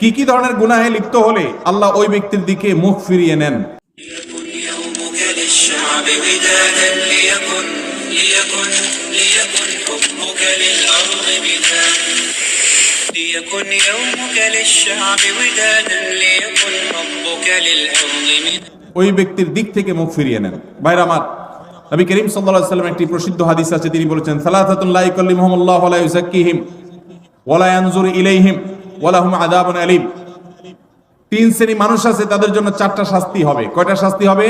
কি কি ধরনের গুনাহে লিপ্ত হলে আল্লাহ ওই ব্যক্তির দিকে মুখ ফিরিয়ে নেন? ওই ব্যক্তির দিক থেকে মুখ ফিরিয়ে নেন। বাইর আমার, নবী করিম সাল্লাল্লাহু সাল্লাম একটি প্রসিদ্ধ হাদিস আছে, তিনি বলেছেন, সালাতাতুন লা ইকাল্লিমুহুম আল্লাহু লা ইউযাক্কিহিম ইলাইহিম। ওয়া লাহুম আযাবুন তিন শ্রেণি মানুষ আছে, তাদের জন্য চারটা শাস্তি হবে। কয়টা শাস্তি হবে?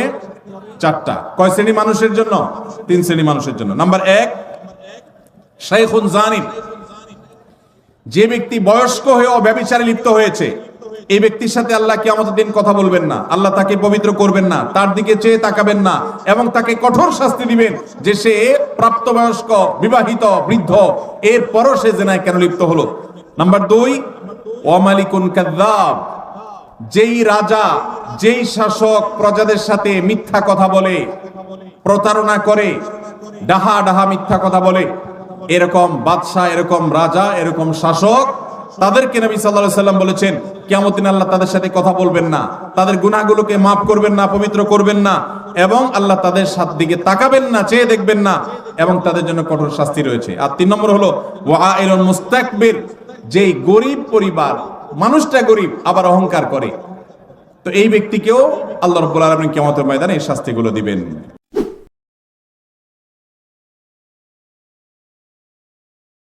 চারটা। কয় শ্রেণি মানুষের জন্য? তিন শ্রেণি মানুষের জন্য। নাম্বার এক, শাইখুন যে ব্যক্তি বয়স্ক লিপ্ত হয়েছে, এই ব্যক্তির সাথে আল্লাহ কিয়ামতের দিন কথা বলবেন না। আল্লাহ তাকে পবিত্র করবেন না, তার দিকে চেয়ে তাকাবেন না এবং তাকে কঠোর শাস্তি দিবেন যে সে প্রাপ্তবয়স্ক, বিবাহিত, বৃদ্ধ এর পরও সে জেনায় কেন লিপ্ত হলো? নাম্বার দুই ওয়ামালিকুন কাদ্দাব, যেই রাজা, যেই শাসক প্রজাদের সাথে মিথ্যা কথা বলে, প্রতারণা করে, ডাহা ডাহা মিথ্যা কথা বলে, এরকম বাদশাহ, এরকম রাজা, এরকম শাসক, তাদেরকে নবী আলাইহি সাল্লাম বলেছেন, কিয়ামত দিন আল্লাহ তাদের সাথে কথা বলবেন না, তাদের গুনাহগুলোকে মাফ করবেন না, পবিত্র করবেন না, এবং আল্লাহ তাদের সাত দিকে তাকাবেন না, চেয়ে দেখবেন না, এবং তাদের জন্য কঠোর শাস্তি রয়েছে। আর তিন নম্বর হলো ওয়াইলুন মুস্তাকবির যেই গরিব পরিবার, মানুষটা গরিব আবার অহংকার করে। তো এই ব্যক্তিকেও আল্লাহ রব্বুল আলমিন কেমতের ময়দানে এই শাস্তিগুলো দিবেন।